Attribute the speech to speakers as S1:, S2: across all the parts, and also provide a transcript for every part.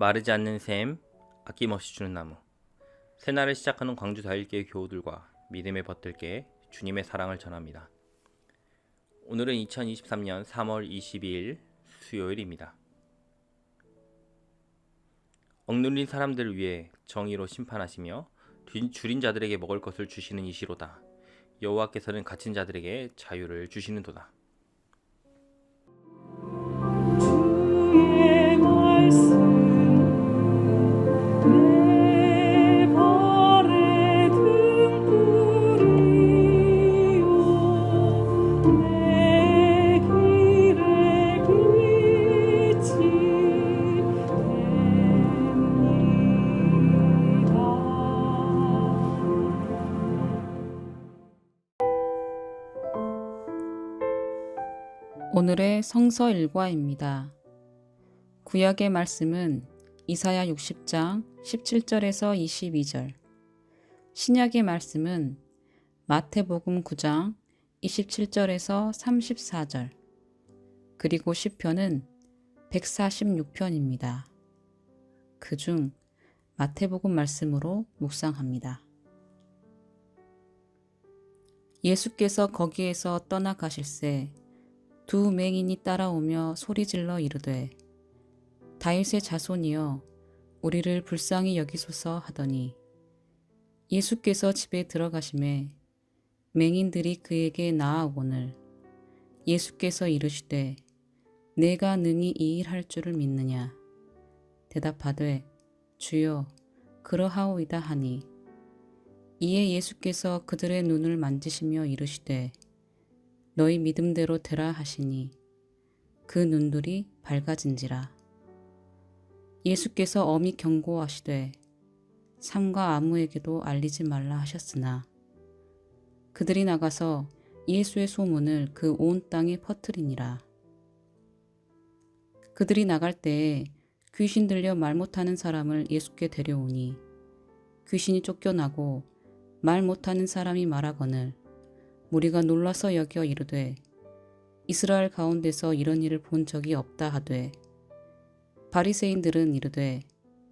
S1: 마르지 않는 샘, 아낌없이 주는 나무. 새날을 시작하는 광주 다일교회 교우들과 믿음의 벗들께 주님의 사랑을 전합니다. 오늘은 2023년 3월 22일 수요일입니다. 억눌린 사람들을 위해 정의로 심판하시며 주- 줄인 자들에게 먹을 것을 주시는 이시로다. 여호와께서는 갇힌 자들에게 자유를 주시는도다.
S2: 주의 말씀
S3: 성서 일과입니다. 구약의 말씀은 이사야 60장 17절에서 22절, 신약의 말씀은 마태복음 9장 27절에서 34절, 그리고 시편은 146편입니다. 그중 마태복음 말씀으로 묵상합니다. 예수께서 거기에서 떠나가실새 두 맹인이 따라오며 소리질러 이르되 다윗의 자손이여 우리를 불쌍히 여기소서 하더니 예수께서 집에 들어가심에 맹인들이 그에게 나아오거늘 예수께서 이르시되 내가 능히 이 일 할 줄을 믿느냐? 대답하되 주여 그러하오이다 하니. 이에 예수께서 그들의 눈을 만지시며 이르시되 너희 믿음대로 되라 하시니 그 눈들이 밝아진지라. 예수께서 엄히 경고하시되 삼가 아무에게도 알리지 말라 하셨으나 그들이 나가서 예수의 소문을 그 온 땅에 퍼뜨리니라. 그들이 나갈 때에 귀신 들려 말 못하는 사람을 예수께 데려오니 귀신이 쫓겨나고 말 못하는 사람이 말하거늘 무리가 놀라서 여겨 이르되 이스라엘 가운데서 이런 일을 본 적이 없다 하되 바리새인들은 이르되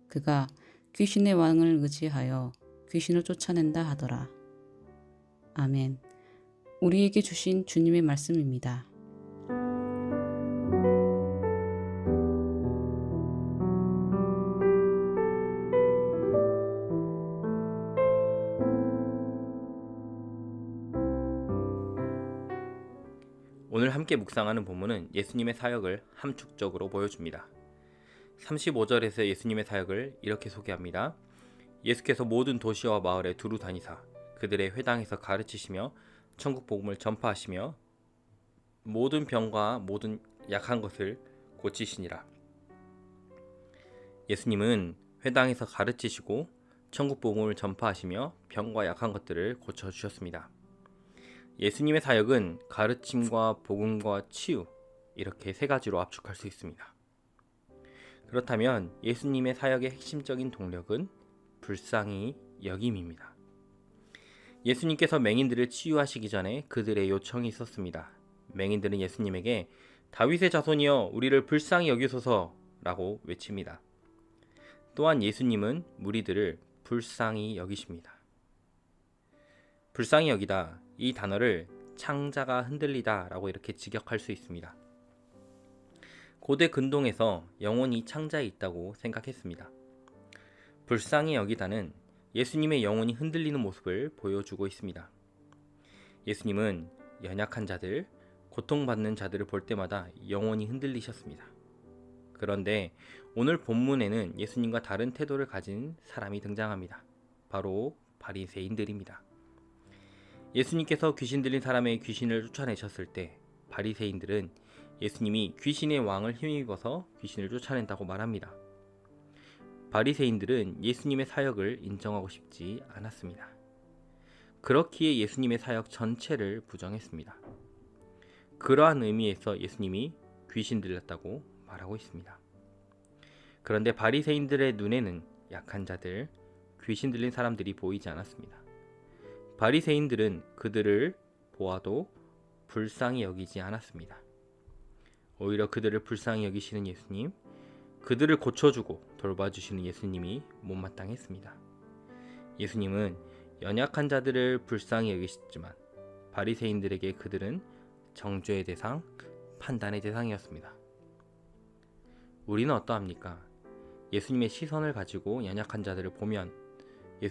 S3: 그가 귀신의 왕을 의지하여 귀신을 쫓아낸다 하더라. 아멘. 우리에게 주신 주님의 말씀입니다.
S1: 오늘 함께 묵상하는 본문은 예수님의 사역을 함축적으로 보여줍니다. 35절에서 예수님의 사역을 이렇게 소개합니다. 예수께서 모든 도시와 마을에 두루 다니사 그들의 회당에서 가르치시며 천국 복음을 전파하시며 모든 병과 모든 약한 것을 고치시니라. 예수님은 회당에서 가르치시고 천국 복음을 전파하시며 병과 약한 것들을 고쳐 주셨습니다. 예수님의 사역은 가르침과 복음과 치유 이렇게 세 가지로 압축할 수 있습니다. 그렇다면 예수님의 사역의 핵심적인 동력은 불쌍히 여김입니다. 예수님께서 맹인들을 치유하시기 전에 그들의 요청이 있었습니다. 맹인들은 예수님에게 다윗의 자손이여 우리를 불쌍히 여기소서라고 외칩니다. 또한 예수님은 무리들을 불쌍히 여기십니다. 불쌍히 여기다 이 단어를 창자가 흔들리다 라고 이렇게 직역할 수 있습니다. 고대 근동에서 영혼이 창자에 있다고 생각했습니다. 불쌍히 여기다는 예수님의 영혼이 흔들리는 모습을 보여주고 있습니다. 예수님은 연약한 자들, 고통받는 자들을 볼 때마다 영혼이 흔들리셨습니다. 그런데 오늘 본문에는 예수님과 다른 태도를 가진 사람이 등장합니다. 바로 바리새인들입니다. 예수님께서 귀신 들린 사람의 귀신을 쫓아내셨을 때 바리새인들은 예수님이 귀신의 왕을 힘입어서 귀신을 쫓아낸다고 말합니다. 바리새인들은 예수님의 사역을 인정하고 싶지 않았습니다. 그렇기에 예수님의 사역 전체를 부정했습니다. 그러한 의미에서 예수님이 귀신 들렸다고 말하고 있습니다. 그런데 바리새인들의 눈에는 약한 자들, 귀신 들린 사람들이 보이지 않았습니다. 바리새인들은 그들을 보아도 불쌍히 여기지 않았습니다. 오히려 그들을 불쌍히 여기시는 예수님, 그들을 고쳐주고 돌봐주시는 예수님이 못마땅했습니다. 예수님은 연약한 자들을 불쌍히 여기셨지만 바리새인들에게 그들은 정죄의 대상, 판단의 대상이었습니다. 우리는 어떠합니까? 예수님의 시선을 가지고 연약한 자들을 보면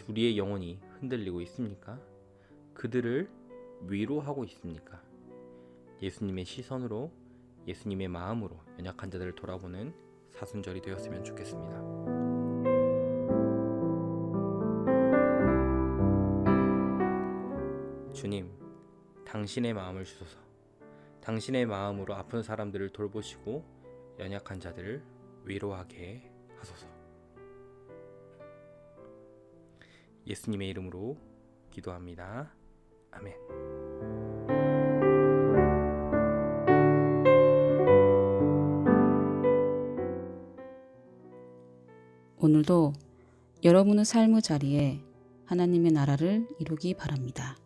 S1: 우리의 영혼이 흔들리고 있습니까? 그들을 위로하고 있습니까? 예수님의 시선으로 예수님의 마음으로 연약한 자들을 돌아보는 사순절이 되었으면 좋겠습니다. 주님, 당신의 마음을 주소서. 당신의 마음으로 아픈 사람들을 돌보시고 연약한 자들을 위로하게 하소서. 예수님의 이름으로 기도합니다. 아멘.
S3: 오늘도 여러분의 삶의 자리에 하나님의 나라를 이루기 바랍니다.